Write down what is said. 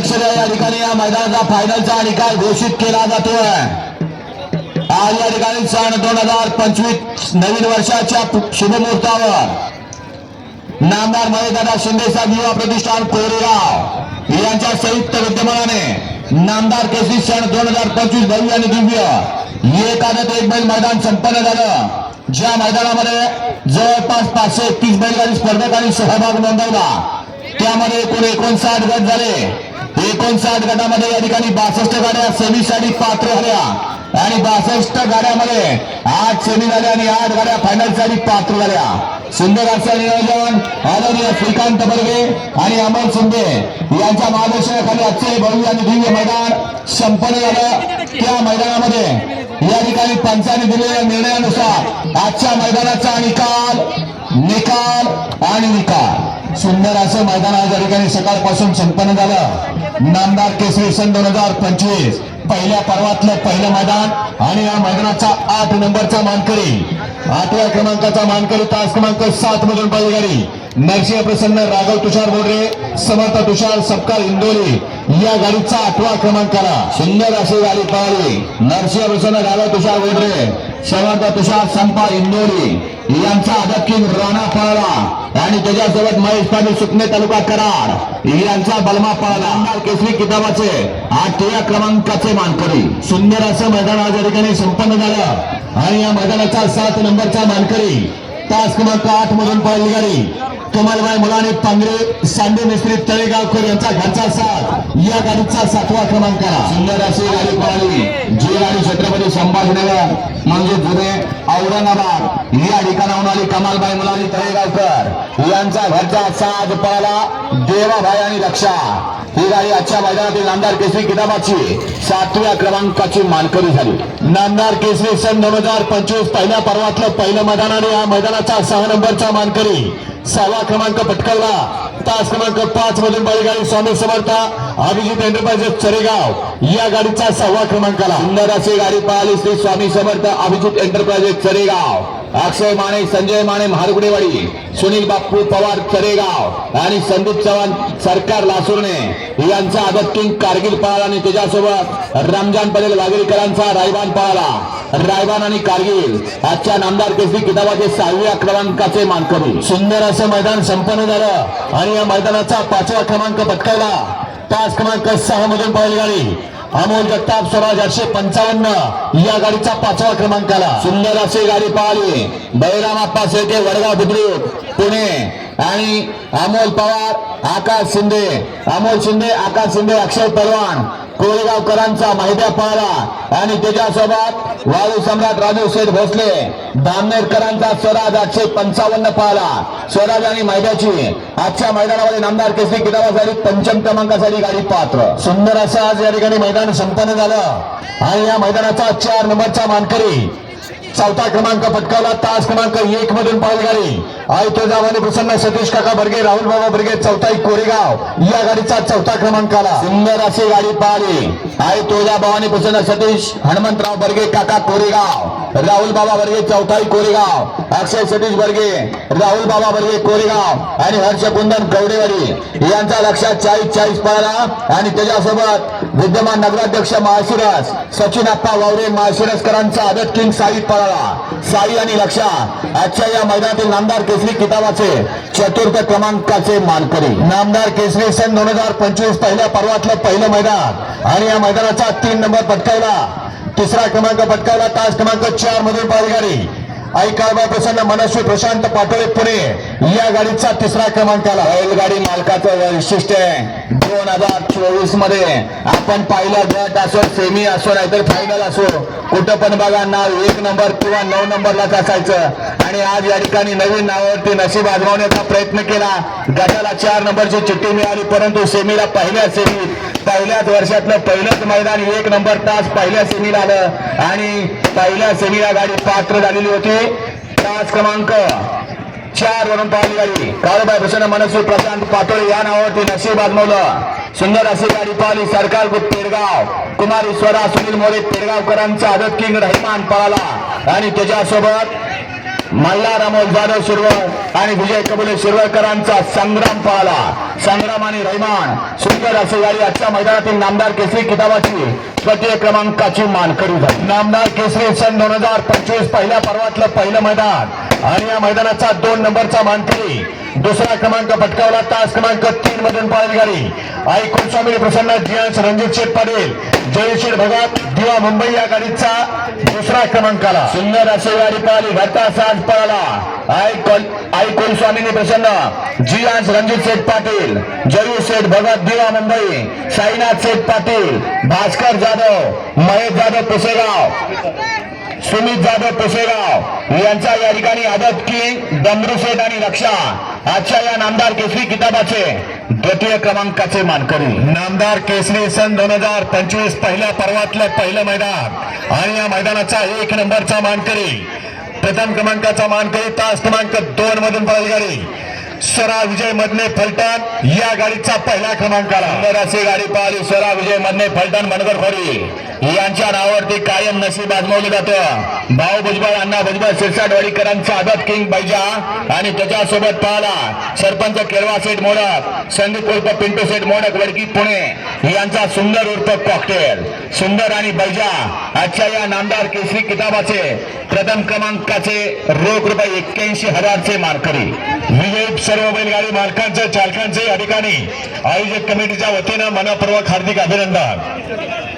लक्ष द्या या ठिकाणी या मैदानाचा फायनलचा निकाल घोषित केला जातोय. आज या ठिकाणी सण दोन हजार पंचवीस नवीन वर्षाच्या शुभमुहूर्तावर. नामदार महेशदादा शिंदे साहेब युवा प्रतिष्ठान कोरेगाव यांच्या संयुक्त विद्यमानाने नामदार केसरी सण दोन हजार पंचवीस भव्य आणि दिव्य. एकादत एक बैल मैदान संपन्न झालं. ज्या मैदानामध्ये जवळपास पाचशे एकतीस बैलगाडी स्पर्धकांनी सहभाग नोंदवला. त्यामध्ये एकूण एकोणसाठ गट झाले. एकोणसाठ गटामध्ये या ठिकाणी बासष्ट गाड्या सेमीसाठी पात्र झाल्या. आणि बासष्ट गाड्यामध्ये आठ सेमी झाल्या आणि आठ गाड्या फायनलसाठी पात्र झाल्या. सुंदर असं नियोजन आदरणीय श्रीकांत बर्गे आणि अमोल शिंदे यांच्या मार्गदर्शनाखाली आजचे भव्य आणि दिव्य मैदान संपन्न झालं. त्या मैदानामध्ये या ठिकाणी पंचाने दिलेल्या निर्णयानुसार आजच्या मैदानाचा निकाल निकाल आणि निकाल. सुंदर असं मैदान आज या ठिकाणी सकाळपासून संपन्न झालं. नामदार केसरी सन दोन हजार पंचवीस. पहिल्या पर्वातलं पहिलं मैदान आणि या मैदानाचा आठ नंबरचा मानकरी. आठव्या क्रमांकाचा मानकरी तास क्रमांक सात मधून गाडी नरसिंह प्रसन्न राघव तुषार बोडरे समर्थ तुषार सपकाळ इंदोली या गाडीचा आठवा क्रमांकाला. सुंदर अशी गाडी पळाली. नरसिंह प्रसन्न राघव तुषार बोडरे समर्थ तुषार संपा इंदोरी यांचा आदत राणा पळाला. आणि त्याच्यासोबत महेश पाटील सुकणे तालुका कराड यांचा बलमा पळाला. केसरी किताबाचे आठव्या क्रमांकाचे मानकरी. सुंदर असं मैदान आज या ठिकाणी संपन्न झालं. आणि या मैदानाचा सात नंबरचा मानकरी तास क्रमांक आठ मधून पळली गाडी. कमलबाई मुलाने पांगरे सांडे मिस्त्री तळेगावकर यांचा घरचा साथ या गाडीचा सातवा क्रमांक सुंदर अशी गाडी पळाली. जी गाडी छत्रपती संभाजीनगर म्हणजे जुने औरंगाबाद. या ठिकाणाहून आली कमालबाई मुलानी तळेगावकर. यांचा घरचा साज पळाला देवाभाई आणि रक्षा. ही गाडी आजच्या मैदानातील नामदार केसरी किताबाची सातव्या क्रमांकाची मानकरी झाली. नामदार केसरी सन दोन हजार पंचवीस पहिल्या पर्वातलं पहिलं मैदान आणि या मैदानाचा सहा नंबरचा मानकरी. सहावा क्रमांक पटकावला तास क्रमांक पाच मधून बैलगाडी स्वामी समर्थ अभिजित एंटरप्राइजेस चरेगाव. या गाडीचा सहावा क्रमांकाला. सुंदर अशी गाडी पाहिली श्री स्वामी समर्थ अभिजित एंटरप्राइजेस चरेगाव. अक्षय माने संजय माने महारगुडेवाडी सुनील बाप्पू पवार तरेगाव आणि संदीप चव्हाण सरकार लासूरने यांचा आदत कारगिल पळाला आणि त्याच्यासोबत रमजान पटेल वाघेरीकरांचा रायबान पळाला. रायबान आणि कारगिल आजच्या नामदार केसरी किताबाचे सहाव्या क्रमांकाचे मानकरी. सुंदर असं मैदान संपन्न झालं आणि या मैदानाचा पाचवा क्रमांक पटकावला. तास क्रमांक सहा मधून पळली गाडी. अमोल जगताप स्वराज आठशे पंचावन्न. या गाडीचा पाचवा क्रमांकाला. सुंदर अशी गाडी पाहिली. बळीराम आप्पा शेळके वडगाव बुद्रुक पुणे. आणि अमोल पवार आकाश शिंदे. अमोल शिंदे आकाश शिंदे अक्षय पलवान. कोरेगावकरांचा मैद्या पळाला आणि त्याच्यासोबत वाळू सम्राट राजू शेठ भोसले. दामनेरकरांचा स्वराज आठशे पंचावन्न पळाला स्वराज आणि मैद्याची. आजच्या मैदानामध्ये नामदार केसरी किताबासाठी पंचम क्रमांकासाठी गाडी पात्र. सुंदर असं आज या ठिकाणी मैदान संपन्न झालं. आणि या मैदानाचा चार नंबरचा मानकरी चौथा क्रमांक पटकावला. तास क्रमांक एक मधून पाहिली गाडी. आई तुळजाभवानी प्रसन्न सतीश काका बर्गे राहुल बाबा बर्गे चौथा कोरेगाव. या गाडीचा चौथा क्रमांक आला. सुंदर अशी गाडी पाहिली. आई तुळजाभवानी प्रसन्न सतीश हनुमंतराव बर्गे काका कोरेगाव. राहुल बाबा बर्गे चौथाई कोरेगाव. अक्षय सतीश बर्गे राहुल बाबा बर्गे कोरेगाव. आणि हर्ष कुंदन कवडेवाडी यांचा लक्षात चाळीस चाळीस पळाला. आणि त्याच्यासोबत विद्यमान नगराध्यक्ष माळशिरस सचिन अप्पा वावरे माळशिरसकरांचा आदत किंग साई पळाला साई आणि लक्षा आजच्या या मैदानातील नामदार केसरी किताबाचे चतुर्थ क्रमांकाचे मानकरी. नामदार केसरी सन दोन हजार पंचवीस पहिल्या पर्वातलं पहिलं मैदान. आणि या मैदानाचा तीन नंबर पटकावला. तिसरा क्रमांक पटकावला तास क्रमांक चार मधून पाहिली आई ऐकाळबा प्रसन्न मनस्वी प्रशांत पाटोळे पुणे. या गाडीचा तिसरा क्रमांकाला बैलगाडी मालकाचं वैशिष्ट्य आहे. दोन हजार चोवीसमध्ये आपण पाहिलं गट असो सेमी असो नाहीतर फायनल असो. कुठं पण बघा नाव एक नंबर किंवा नऊ नंबरलाच असायचं. आणि आज या ठिकाणी नवीन नावावरती नशीब आजमावण्याचा प्रयत्न केला. गटाला चार नंबरची चिठ्ठी मिळाली परंतु सेमीला पहिल्या सेमीत पहिल्याच वर्षातलं पहिलंच मैदान एक नंबर तास पहिल्या सेमीला आलं आणि पहिल्या सेमीला गाडी पात्र झालेली होती. तास क्रमांक चार वरून पाहिली गाडी. काळूबाई प्रसन्न मनसू प्रशांत पाटोळे या नावावरती नशीब आजमवलं. सुंदर अशी गाडी पाहिली सरकार गुप्त पेडगाव. कुमार स्वरा सुनील मोरे पेडगावकरांचा आदत किंग रहमान पळाला. आणि त्याच्यासोबत मल्लारामोल जाधव शिरवळ आणि विजय कबुले शिरवळकरांचा संग्राम पाहला संग्राम आणि रहिमान सुंदर असे गाडी आजच्या मैदानातील नामदार केसरी किताबाची. तृतीय क्रमांकाची मानकरी झाली. नामदार केसरी सन दोन हजार पंचवीस पहिल्या पर्वातलं पहिलं मैदान. आणि या मैदानाचा दोन नंबरचा मानकरी. दुसरा क्रमांक पटकावला तास क्रमांक तीन मधून पाळील गाडी आई कुलस्वामी प्रसन्न जियांश रणजित शेठ पाटील जयशीर भगत दिवा मुंबई या गाडीचा दुसरा क्रमांकाला. सुंदर असे गाडी पळाली घरता साज पळाला. आई कोल स्वामीनी प्रसन्न. जी आज रणजित शेठ पाटील जयू शेठ भगत दिवा मुंबई साईनाथ शेठ पाटील भास्कर जाधव महेश जाधव पुसेगाव सुमित जाधव पुसेगाव. यांचा या ठिकाणी आदत की डमरू शेठ आणि रक्षा. आजच्या या नामदार केसरी किताबाचे द्वितीय क्रमांकाचे मानकरी. नामदार केसरी सन दोन हजार पंचवीस पहिल्या पर्वातलं पहिलं मैदान. आणि या मैदानाचा एक नंबरचा मानकरी. प्रथम क्रमांकाचा मानकरी तास क्रमांक दोन मधून पळाली गाडी. सरा विजय मधने फलटण या गाडीचा पहिला क्रमांक आला असे गाडी पाहिली सरा विजय मधने फलटण मनगर खोरी. यांच्या नावावरती कायम नशीब आजमावलं जातं. भाऊ भुजबळ अण्णा भुजबळ सिरसाटवाडीकरांचा आदत किंग बैजा आणि त्याच्यासोबत पाहला सरपंच केळवा सेठ मोडक संदीप उर्फ पिंटू सेठ मोडक वडकी पुणे यांचा सुंदर उर्फ कॉकटेल सुंदर आणि बैजा आजच्या या नामदार केसरी किताबाचे प्रथम क्रमांकाचे रोख रुपये एक्क्याऐंशी हजारचे मानकरी. विजय सर्व बैलगाडी मालकांचे चालकांचे या ठिकाणी आयोजक कमिटीच्या वतीनं मनापूर्वक हार्दिक अभिनंदन.